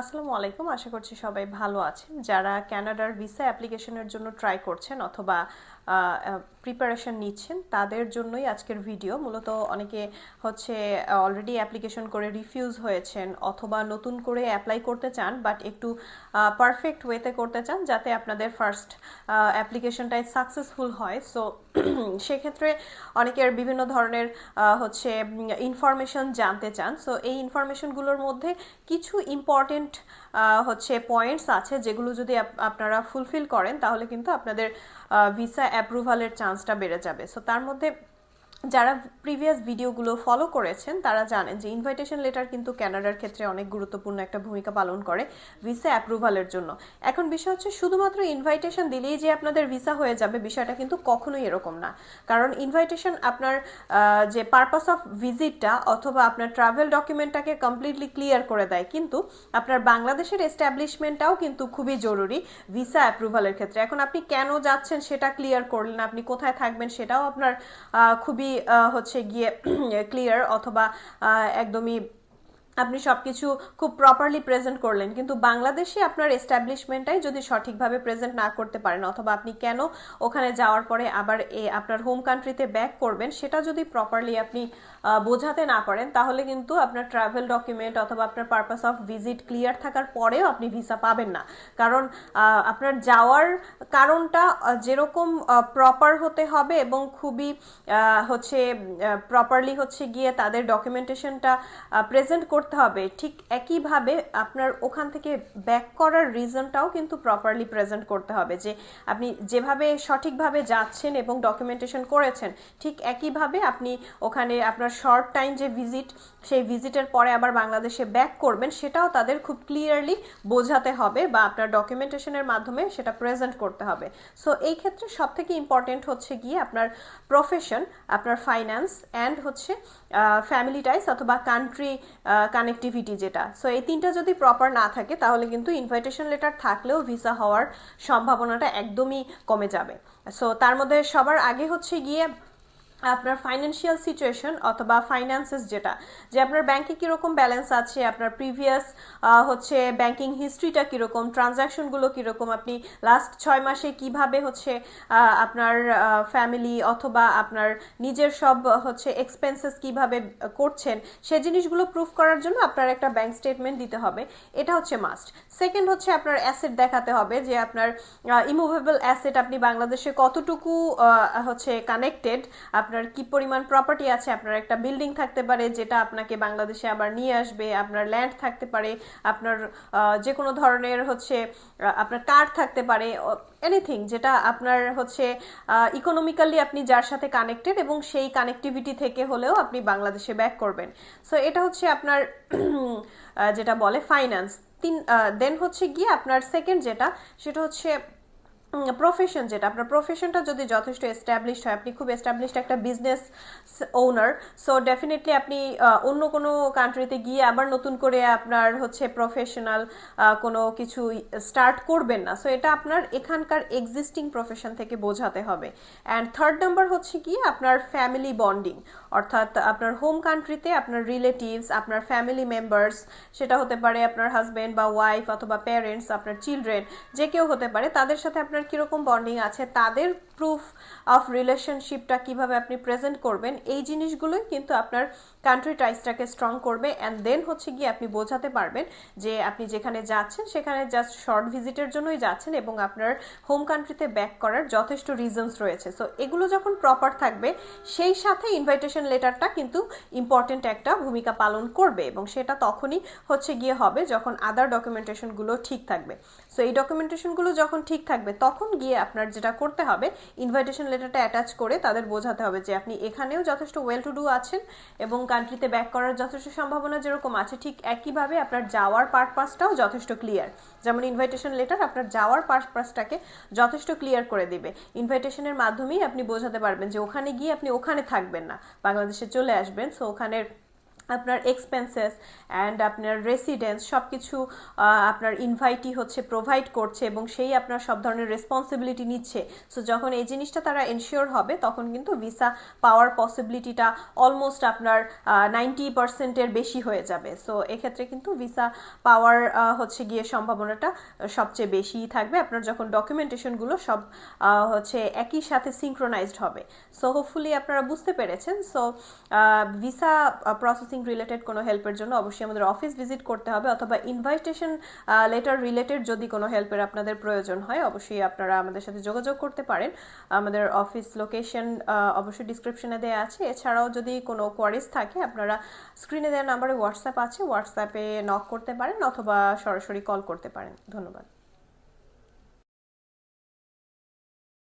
আসসালামু আলাইকুম। আশা করছি সবাই ভালো আছেন। যারা ক্যানাডার ভিসা অ্যাপ্লিকেশনের জন্য ট্রাই করছেন অথবা প্রিপারেশন নিচ্ছেন, তাদের জন্যই আজকের ভিডিও মূলত অনেকে হচ্ছে অলরেডি অ্যাপ্লিকেশন করে রিফিউজ হয়েছেন অথবা নতুন করে অ্যাপ্লাই করতে চান বাট একটু পারফেক্ট ওয়েতে করতে চান, যাতে আপনাদের ফার্স্ট অ্যাপ্লিকেশনটাই সাকসেসফুল হয়। সো সেক্ষেত্রে অনেকের বিভিন্ন ধরনের হচ্ছে ইনফরমেশন জানতে চান। সো এই ইনফরমেশনগুলোর মধ্যে কিছু ইম্পর্টেন্ট হচ্ছে পয়েন্টস আছে যেগুলো যদি আপ- আপনারা ফুলফিল করেন, তাহলে কিন্তু আপনাদের ভিসা অ্যাপ্রুভালের চান্সটা বেড়ে যাবে। সো তার মধ্যে যারা প্রিভিয়াস ভিডিওগুলো ফলো করেছেন, তারা জানেন যে ইনভাইটেশন লেটার কিন্তু ক্যানাডার ক্ষেত্রে অনেক গুরুত্বপূর্ণ একটা ভূমিকা পালন করে ভিসা অ্যাপ্রুভালের জন্য। এখন বিষয় হচ্ছে শুধুমাত্র ইনভাইটেশন দিলেই যে আপনাদের ভিসা হয়ে যাবে, বিষয়টা কিন্তু কখনোই এরকম না। কারণ ইনভাইটেশন আপনার যে পারপাস অফ ভিজিটটা অথবা আপনার ট্রাভেল ডকুমেন্টটাকে কমপ্লিটলি ক্লিয়ার করে দেয়, কিন্তু আপনার বাংলাদেশের এস্টাবলিশমেন্টটাও কিন্তু খুবই জরুরি ভিসা অ্যাপ্রুভালের ক্ষেত্রে। এখন আপনি কেন যাচ্ছেন সেটা ক্লিয়ার করলেন, আপনি কোথায় থাকবেন সেটাও আপনার খুবই হচ্ছে গিয়ে ক্লিয়ার অথবা একদমই আপনি সবকিছু খুব প্রপারলি প্রেজেন্ট করলেন, কিন্তু বাংলাদেশে আপনার এস্টাবলিশমেন্টটাই যদি সঠিকভাবে প্রেজেন্ট না করতে পারেন, অথবা আপনি কেন ওখানে যাওয়ার পরে আবার এ আপনার হোম কান্ট্রিতে ব্যাক করবেন, সেটা যদি প্রপারলি আপনি বোঝাতে না পারেন, তাহলে কিন্তু আপনার ট্রাভেল ডকুমেন্ট অথবা আপনার পারপাস অফ ভিজিট ক্লিয়ার থাকার পরেও আপনি ভিসা পাবেন না। কারণ আপনার যাওয়ার কারণটা যেরকম প্রপার হতে হবে এবং খুবই হচ্ছে প্রপারলি হচ্ছে গিয়ে তাদের ডকুমেন্টেশনটা প্রেজেন্ট করতে হবে। ঠিক একইভাবে আপনার ওখান থেকে ব্যাক করার রিজনটাও কিন্তু প্রপারলি প্রেজেন্ট করতে হবে যে, আপনি যেভাবে সঠিকভাবে যাচ্ছেন এবং ডকুমেন্টেশন করেছেন, ঠিক একইভাবে আপনি ওখানে আপনার শর্ট টাইম যে ভিজিট সেই ভিজিটের পরে আবার বাংলাদেশে ব্যাক করবেন, সেটাও তাদের খুব ক্লিয়ারলি বোঝাতে হবে বা আপনার ডকুমেন্টেশনের মাধ্যমে সেটা প্রেজেন্ট করতে হবে। সো এই ক্ষেত্রে সব থেকে ইম্পর্টেন্ট হচ্ছে গিয়ে আপনার প্রফেশন আপনার ফাইন্যান্স অ্যান্ড হচ্ছে ফ্যামিলি টাইস অথবা কান্ট্রি কানেক্টিভিটি যেটা। সো এই তিনটা যদি প্রপার না থাকে, তাহলে কিন্তু ইনভাইটেশন লেটার থাকলেও ভিসা হওয়ার সম্ভাবনাটা একদমই কমে যাবে। সো তার মধ্যে সবার আগে হচ্ছে গিয়ে আপনার ফাইন্যান্সিয়াল সিচুয়েশন অথবা ফাইন্যান্সেস যেটা, যে আপনার ব্যাংকে কীরকম ব্যালেন্স আছে, আপনার প্রিভিয়াস হচ্ছে ব্যাংকিং হিস্ট্রিটা কীরকম ট্রানজ্যাকশনগুলো কীরকম, আপনি লাস্ট ছয় মাসে কীভাবে হচ্ছে আপনার ফ্যামিলি অথবা আপনার নিজের সব হচ্ছে এক্সপেন্সেস কীভাবে করছেন, সে জিনিসগুলো প্রুফ করার জন্য আপনার একটা ব্যাংক স্টেটমেন্ট দিতে হবে, এটা হচ্ছে মাস্ট সেকেন্ড হচ্ছে আপনার অ্যাসেট দেখাতে হবে, যে আপনার ইমুভেবল অ্যাসেট আপনি বাংলাদেশে কতটুকু হচ্ছে কানেক্টেড আপনার কি পরিমাণ প্রপার্টি আছে? আপনার একটা বিল্ডিং থাকতে পারে, যেটা আপনাকে বাংলাদেশে আবার নিয়ে আসবে, আপনার ল্যান্ড থাকতে পারে, আপনার যে কোনো ধরনের হচ্ছে আপনার কার থাকতে পারে এনিথিং যেটা আপনার হচ্ছে ইকোনমিক্যালি আপনি যার সাথে কানেক্টেড এবং সেই কানেক্টিভিটি থেকে হলেও আপনি বাংলাদেশে ব্যাক করবেন। সো এটা হচ্ছে আপনার যেটা বলে ফাইন্যান্স তিন দেন হচ্ছে গিয়ে আপনার সেকেন্ড যেটা, সেটা হচ্ছে প্রফেশন যেটা, আপনার প্রফেশনটা যদি যথেষ্ট এস্টাবলিশড হয়, আপনি খুব এস্টাবলিশড একটা বিজনেস ওনার সো ডেফিনেটলি আপনি অন্য কোনো কান্ট্রিতে গিয়ে আবার নতুন করে আপনার হচ্ছে প্রফেশনাল কোনো কিছু স্টার্ট করবেন না। সো এটা আপনার এখানকার এক্সিস্টিং প্রফেশন থেকে বোঝাতে হবে। অ্যান্ড থার্ড নাম্বার হচ্ছে কি, আপনার ফ্যামিলি বন্ডিং অর্থাৎ আপনার হোম কান্ট্রিতে আপনার রিলেটিভস আপনার ফ্যামিলি মেম্বার্স সেটা হতে পারে আপনার হাজব্যান্ড বা ওয়াইফ অথবা প্যারেন্টস আপনার চিলড্রেন যে কেউ হতে পারে, তাদের সাথে আপনার কীরকম বন্ডিং আছে, তাদের প্রুফ অফ রিলেশনশিপটা কীভাবে আপনি প্রেজেন্ট করবেন, এই জিনিসগুলোই কিন্তু আপনার কান্ট্রি টাইসটাকে স্ট্রং করবে অ্যান্ড দেন হচ্ছে গিয়ে আপনি বোঝাতে পারবেন যে আপনি যেখানে যাচ্ছেন, সেখানে জাস্ট শর্ট ভিজিটের জন্যই যাচ্ছেন এবং আপনার হোম কান্ট্রিতে ব্যাক করার যথেষ্ট রিজনস রয়েছে। সো এগুলো যখন প্রপার থাকবে, সেই সাথে ইনভাইটেশন লেটারটা কিন্তু ইম্পর্টেন্ট একটা ভূমিকা পালন করবে এবং সেটা তখনই হচ্ছে গিয়ে হবে যখন আদার ডকুমেন্টেশনগুলো ঠিক থাকবে। সো এই ডকুমেন্টেশনগুলো যখন ঠিক থাকবে তখন গিয়ে আপনার যেটা করতে হবে ইনভাইটেশন লেটারটা অ্যাটাচ করে তাদের বোঝাতে হবে যে আপনি এখানেও যথেষ্ট ওয়েল টু ডু আছেন এবং কান্ট্রিতে ব্যাক করার যথেষ্ট সম্ভাবনা যেরকম আছে, ঠিক একইভাবে আপনার যাওয়ার পারপাসটাও যথেষ্ট ক্লিয়ার যেমন ইনভাইটেশন লেটার আপনার যাওয়ার পারপাসটাকে যথেষ্ট ক্লিয়ার করে দিবে। ইনভাইটেশনের মাধ্যমেই আপনি বোঝাতে পারবেন যে ওখানে গিয়ে আপনি ওখানে থাকবেন না। বাংলাদেশে চলে আসবেন সো ওখানের আপনার এক্সপেন্সেস অ্যান্ড আপনার রেসিডেন্স সব কিছু আপনার ইনভাইটই হচ্ছে প্রোভাইড করছে এবং সেই আপনার সব ধরনের রেসপন্সিবিলিটি নিচ্ছে। সো যখন এই জিনিসটা তারা এনশিওর হবে, তখন কিন্তু ভিসা পাওয়ার পসিবিলিটিটা অলমোস্ট আপনার নাইনটি পার্সেন্টের বেশি হয়ে যাবে। সো এক্ষেত্রে কিন্তু ভিসা পাওয়ার হচ্ছে গিয়ে সম্ভাবনাটা সবচেয়ে বেশিই থাকবে। আপনার যখন ডকুমেন্টেশনগুলো সব হচ্ছে একই সাথে সিঙ্ক্রোনাইজড হবে। সো হোপফুলি আপনারা বুঝতে পেরেছেন। সো ভিসা প্রসেসিং রিলেটেড কোনো হেল্পের জন্য অবশ্যই আমাদের অফিস ভিজিট করতে হবে অথবা ইনভাইটেশন লেটার রিলেটেড যদি কোনো হেল্পের আপনাদের প্রয়োজন হয়, অবশ্যই আপনারা আমাদের সাথে যোগাযোগ করতে পারেন। আমাদের অফিস লোকেশন অবশ্যই ডিসক্রিপশনে দেওয়া আছে। এছাড়াও যদি কোনো কোয়ারিজ থাকে, আপনারা স্ক্রিনে দেওয়া নাম্বারে হোয়াটসঅ্যাপ আছে। হোয়াটসঅ্যাপে নক করতে পারেন অথবা সরাসরি কল করতে পারেন। ধন্যবাদ।